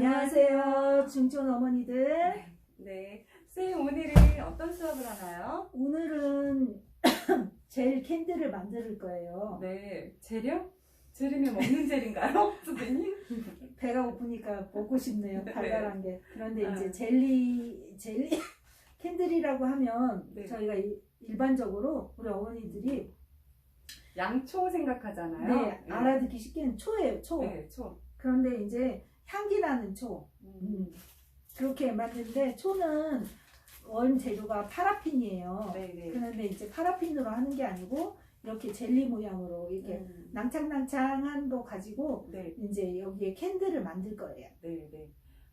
안녕하세요. 중촌 어머니들. 네. 선생님 오늘은 어떤 수업을 하나요? 오늘은 젤 캔들을 만들 거예요. 네. 재료? 재료면 먹는 젤인가요? 선생님? 배가 고프니까 먹고 싶네요. 네. 달달한 게. 그런데 아. 이제 젤리, 젤리 캔들이라고 하면 네. 저희가 이- 일반적으로 우리 어머니들이 양초 생각하잖아요. 네, 알아듣기 쉽게는 초예요, 초. 네, 초. 그런데 이제 향기 나는 초. 음. 음, 그렇게 만드는데 초는 원 재료가 파라핀이에요. 네, 네. 그런데 이제 파라핀으로 하는 게 아니고 이렇게 젤리 모양으로 이렇게 음. 낭창낭창한 거 가지고 네, 이제 여기에 캔들을 만들 거예요. 네, 네.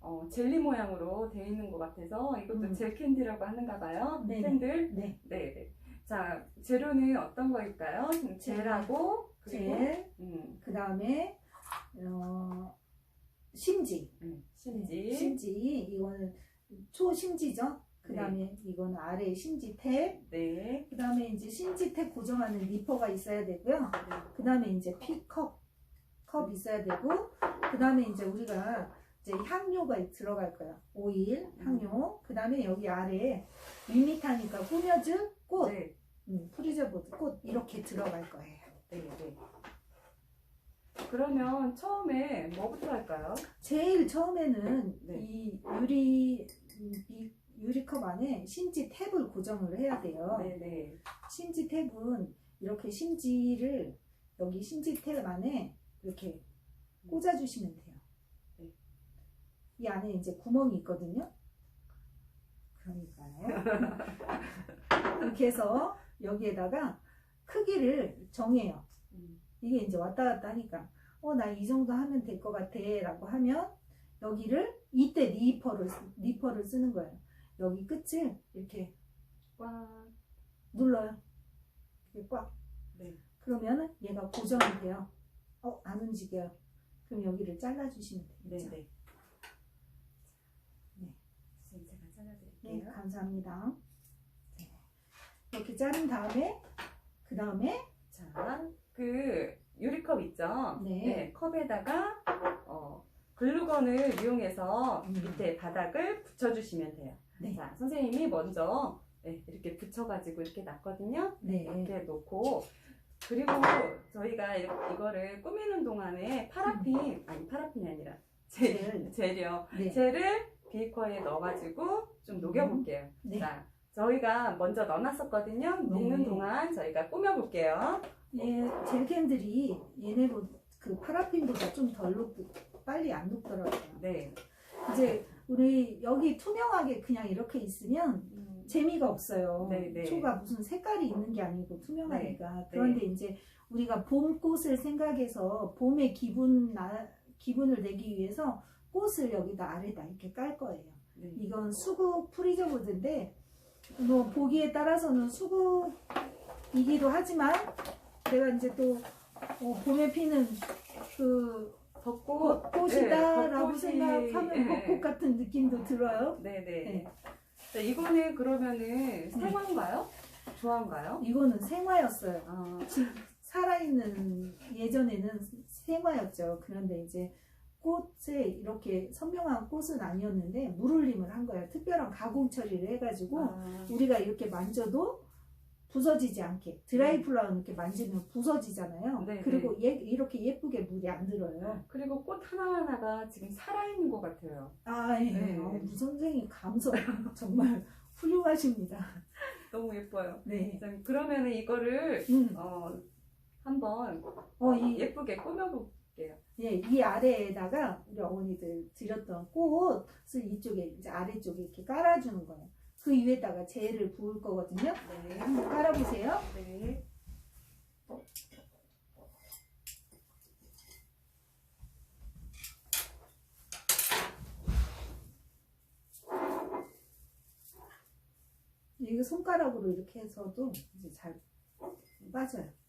어, 젤리 모양으로 되어 있는 것 같아서 이것도 음. 젤 캔디라고 하는가 봐요. 네네. 캔들. 네, 네, 네. 자, 재료는 어떤 거일까요? 젤하고 젤, 음, 그 다음에 어, 심지, 음, 심지. 심지 이거는 초심지죠. 그 다음에 이거는 아래 심지 탭, 네. 그 다음에 이제 심지 탭 고정하는 니퍼가 있어야 되고요. 그 다음에 이제 피컵 컵 있어야 되고 그 다음에 이제 우리가 이제 향료가 들어갈 거야 오일 향료 그 다음에 여기 아래에 밋밋하니까 꾸며줄 꽃 네. 음, 프리저보드 꽃 이렇게 들어갈 거예요 네, 네. 그러면 처음에 뭐부터 할까요? 제일 처음에는 네. 이 유리 음, 이 유리컵 안에 심지 탭을 고정을 해야 돼요 네, 네. 심지 탭은 이렇게 심지를 여기 심지 탭 안에 이렇게 꽂아주시면 돼요. 네. 이 안에 이제 구멍이 있거든요. 그러니까요. 이렇게 해서 여기에다가 크기를 정해요. 음, 이게 이제 왔다 갔다 하니까 어 나 이 정도 하면 될 것 같아 라고 하면 여기를 이때 니퍼를 쓰- 니퍼를 쓰는 거예요. 여기 끝을 이렇게 꽉. 눌러요. 이렇게 꽉. 네. 그러면은 얘가 고정이 돼요. 어, 안 움직여요. 그럼 여기를 잘라주시면 네, 되겠죠. 네. 네. 선생님 제가 네, 잘라드릴게요. 감사합니다. 네. 이렇게 자른 다음에, 그 다음에, 자, 그 유리컵 있죠? 네. 컵에다가 어, 글루건을 이용해서 음. 밑에 바닥을 붙여주시면 돼요. 네. 자, 선생님이 먼저 네, 이렇게 붙여가지고 이렇게 놨거든요. 네. 이렇게 놓고 그리고 저희가 이- 이거를 꾸미는 동안에 파라핀 아니 파라핀이 아니라 젤, 젤. 젤이요. 네. 젤을 비커에 넣어가지고 좀 녹여볼게요. 네. 자, 저희가 먼저 넣어놨었거든요. 녹는 네. 동안 저희가 꾸며볼게요. 얘, 젤캔들이 얘네보 그 파라핀보다 좀 덜 녹, 빨리 안 녹더라고요. 네. 이제 우리 여기 투명하게 그냥 이렇게 있으면 음, 재미가 없어요. 네, 네. 초가 무슨 색깔이 있는 게 아니고 투명하니까. 네. 그런데 이제 우리가 봄꽃을 생각해서 봄의 기분 나, 기분을 내기 위해서 꽃을 여기다 아래다 이렇게 깔 거예요. 네. 이건 수국 프리저보드인데 뭐 보기에 따라서는 수국이기도 하지만 내가 이제 또 어, 봄에 피는 그 벚꽃 벚꽃이다라고 네, 생각하면 네. 벚꽃 같은 느낌도 들어요. 네네. 네. 자, 이거는 그러면은 생화인가요? 조화인가요? 이거는 생화였어요. 아, 살아있는 예전에는 생화였죠. 그런데 이제 꽃에 이렇게 선명한 꽃은 아니었는데 물울림을 한 거예요. 특별한 가공 처리를 해가지고 아, 우리가 이렇게 만져도 부서지지 않게 드라이 음. 플라워 이렇게 만지면 부서지잖아요. 네, 그리고 예, 이렇게 예쁘게 물이 안 들어요. 그리고 꽃 하나하나가 지금 살아있는 것 같아요. 아, 예. 네. 어, 무 선생님 감성 정말 훌륭하십니다. 너무 예뻐요. 네. 자, 그러면 은 이거를 음. 어, 한번 어, 이, 예쁘게 꾸며볼게요. 예, 이 아래에다가 우리 어머니들 드렸던 꽃을 이쪽에 이제 아래쪽에 이렇게 깔아주는 거예요. 그 위에다가 젤을 부을 거거든요. 네. 한번 깔아보세요. 네. 이거 손가락으로 이렇게 해서도 이제 잘 빠져요.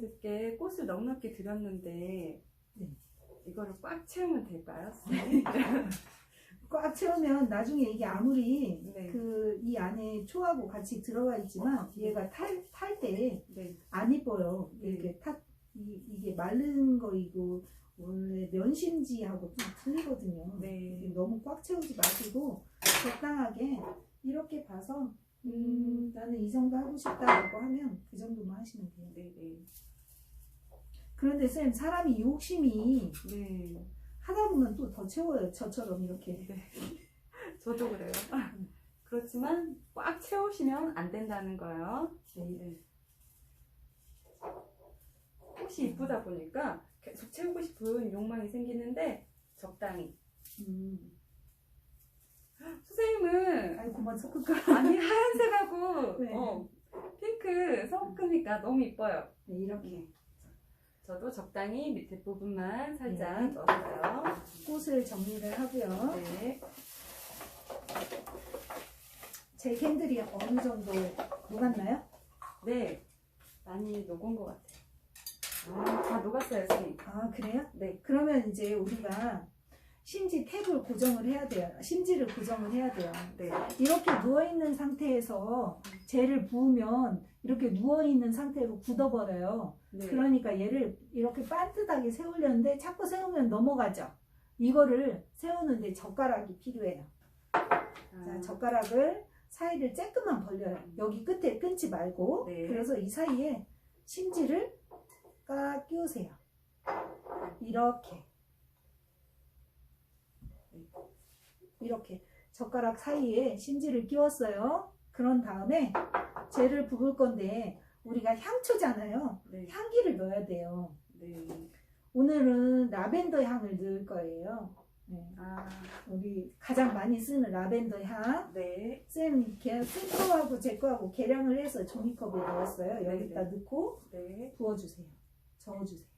어머님들께 꽃을 넉넉히 드렸는데 네. 이거를 꽉 채우면 될까요? 꽉 채우면 나중에 이게 아무리 네. 그 이 안에 초하고 같이 들어가 있지만 얘가 탈 탈 때안 네. 이뻐요. 네. 이렇게 타 이, 이게 마른 거이고 원래 면심지하고 좀 틀리거든요. 네. 너무 꽉 채우지 마시고 적당하게 이렇게 봐서 음, 음. 나는 이 정도 하고 싶다라고 하면 그 정도만 하시면 돼요. 네, 네. 그런데 쌤 사람이 욕심이 네. 하다 보면 또 더 채워요. 저처럼 이렇게. 네. 저도 그래요. 그렇지만 꽉 채우시면 안 된다는 거예요. 네. 혹시 이쁘다 보니까 계속 채우고 싶은 욕망이 생기는데 적당히. 음. 선생님은 아이 그만 섞을까? 아니 하얀색하고 네. 어, 핑크 섞으니까 너무 이뻐요. 네, 이렇게 저도 적당히 밑에 부분만 살짝 네. 넣어줘요. 꽃을 정리를 하고요. 네. 제 캔들이 어느 정도 녹았나요? 네. 많이 녹은 것 같아요. 아, 다 녹았어요, 선생님. 아 그래요? 네. 그러면 이제 우리가 심지 탭을 고정을 해야 돼요. 심지를 고정을 해야 돼요. 네. 이렇게 누워 있는 상태에서 젤을 부으면 이렇게 누워 있는 상태로 굳어버려요. 네. 그러니까 얘를 이렇게 반듯하게 세우려는데 자꾸 세우면 넘어가죠. 이거를 세우는데 젓가락이 필요해요. 아, 자, 젓가락을 사이를 쬐끔만 벌려요. 여기 끝에 끊지 말고. 네. 그래서 이 사이에 심지를 꽉 끼우세요. 이렇게. 이렇게. 젓가락 사이에 심지를 끼웠어요. 그런 다음에 젤을 부을 건데 우리가 향초잖아요. 네. 향기를 넣어야 돼요. 네. 오늘은 라벤더 향을 넣을 거예요. 네. 아, 우리 가장 많이 쓰는 라벤더 향. 네. 쌤, 걔, 쌤 거하고 제 거하고 계량을 해서 종이컵에 넣었어요. 여기다 네네. 넣고 네. 부어주세요. 저어주세요.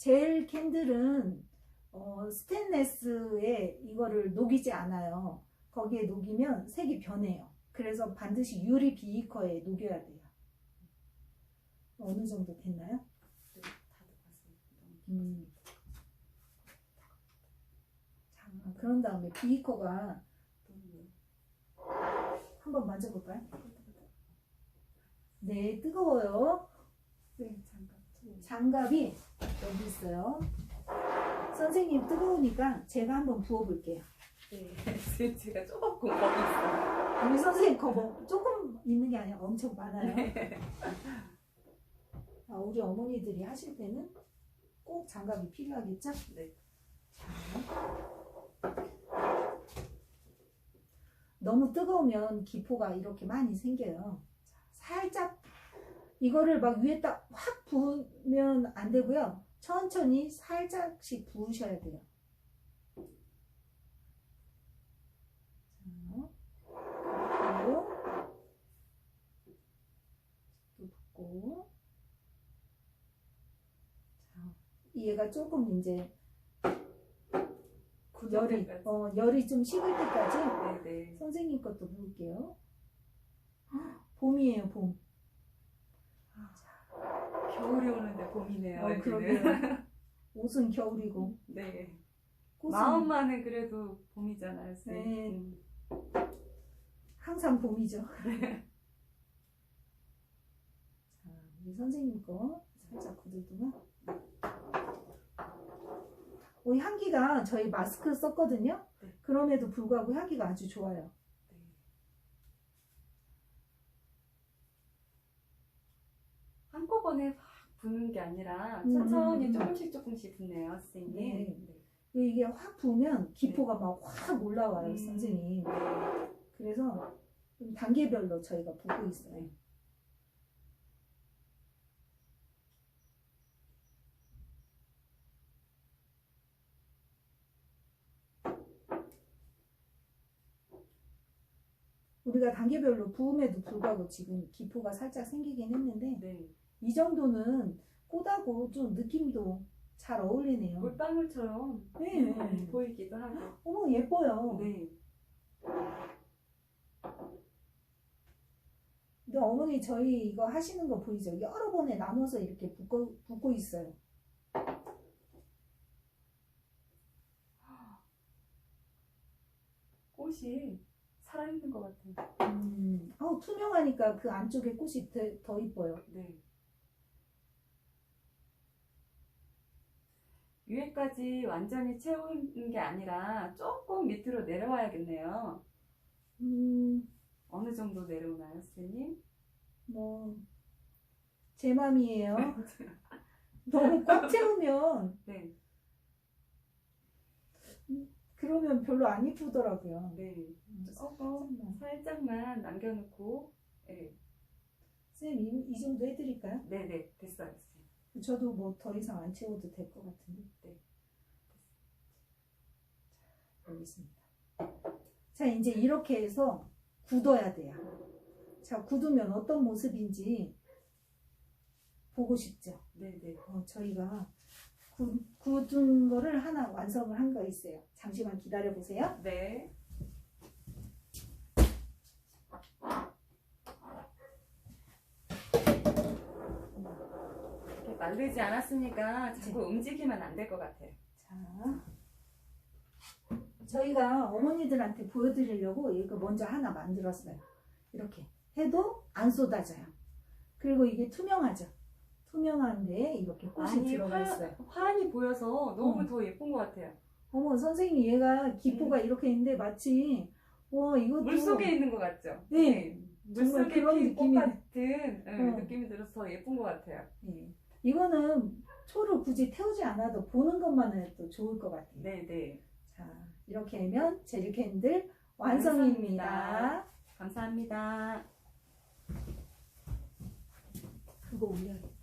젤 캔들은 어, 스테인레스에 이거를 녹이지 않아요. 거기에 녹이면 색이 변해요. 그래서 반드시 유리 비이커에 녹여야 돼요. 어느 정도 됐나요? 네. 음. 자, 그런 다음에 비이커가 한번 만져볼까요? 네, 뜨거워요. 네. 장갑이 여기 있어요. 선생님 뜨거우니까 제가 한번 부어볼게요. 네. 스위치가 조금 거기 있어요. 우리 선생님 거뭐 조금 있는 게 아니라 엄청 많아요. 아, 우리 어머니들이 하실 때는 꼭 장갑이 필요하겠죠? 네. 너무 뜨거우면 기포가 이렇게 많이 생겨요. 자, 살짝 이거를 막 위에다 확 부으면 안 되고요. 천천히 살짝씩 부으셔야 돼요. 자, 그리고 또 붓고 자, 얘가 조금 이제 열이. 어, 열이 좀 식을 때까지 네, 네. 선생님 것도 볼게요. 봄이에요, 봄. 겨울이 오는데 봄이네요. 어. 그러게요. 옷은 겨울이고. 네. 꽃은 마음만은 그래도 봄이잖아요. 선생님. 네. 음. 항상 봄이죠. 자, 우리 선생님 거 살짝 굳을 동안. 오, 향기가 저희 마스크 썼거든요. 네. 그럼에도 불구하고 향기가 아주 좋아요. 네. 한꺼번에 확 부는 게 아니라 음, 천천히 음, 음. 조금씩 조금씩 붓네요, 선생님. 네. 네. 이게 확 부으면 기포가 막 확 올라와요, 음. 선생님. 네. 그래서 좀 단계별로 저희가 보고 있어요. 우리가 단계별로 부음에도 불구하고 지금 기포가 살짝 생기긴 했는데 네. 이 정도는 꽃하고 좀 느낌도 잘 어울리네요. 물방울처럼 네. 음, 보이기도 하고. 어머 예뻐요. 네. 근데 어머니 저희 이거 하시는 거 보이죠? 여러 번에 나눠서 이렇게 붓고, 붓고 있어요. 꽃이 살아있는 것 같아요. 음, 아우, 투명하니까 그 안쪽에 꽃이 더, 더 이뻐요. 네. 위에까지 완전히 채우는 게 아니라 조금 밑으로 내려와야겠네요. 음, 어느 정도 내려오나요, 선생님? 뭐, 제 맘이에요. 너무 꽉 채우면, 네. 그러면 별로 안 이쁘더라고요. 네. 음, 조금 살짝만. 살짝만 남겨놓고, 네. 쌤, 이, 이 정도 해드릴까요? 네네, 됐어요, 선생님. 저도 뭐 더 이상 안 채워도 될 것 같은데. 네. 여기 있습니다. 자, 이제 이렇게 해서 굳어야 돼요. 자, 굳으면 어떤 모습인지 보고 싶죠? 네네. 어, 저희가 굳, 굳은 거를 하나 완성을 한 거 있어요. 잠시만 기다려 보세요. 네. 이렇게 마르지 않았으니까 자꾸 움직이면 안 될 것 같아요. 자, 저희가 어머니들한테 보여드리려고 이거 먼저 하나 만들었어요. 이렇게 해도 안 쏟아져요. 그리고 이게 투명하죠. 투명한데 이렇게 꽃이 아니, 들어가 화, 있어요. 화 환이 보여서 너무 어. 더 예쁜 것 같아요. 어머 선생님 얘가 기포가 이렇게 있는데 마치 와 이것도 물 속에 있는 것 같죠? 네. 물 정말 속에 그런 느낌이- 같은 응, 어. 느낌이 들어서 더 예쁜 것 같아요. 예. 이거는 초를 굳이 태우지 않아도 보는 것만 해도 좋을 것 같아요. 네 네. 자 이렇게 하면 젤리 캔들 완성입니다. 감사합니다. 그거 올려야겠다.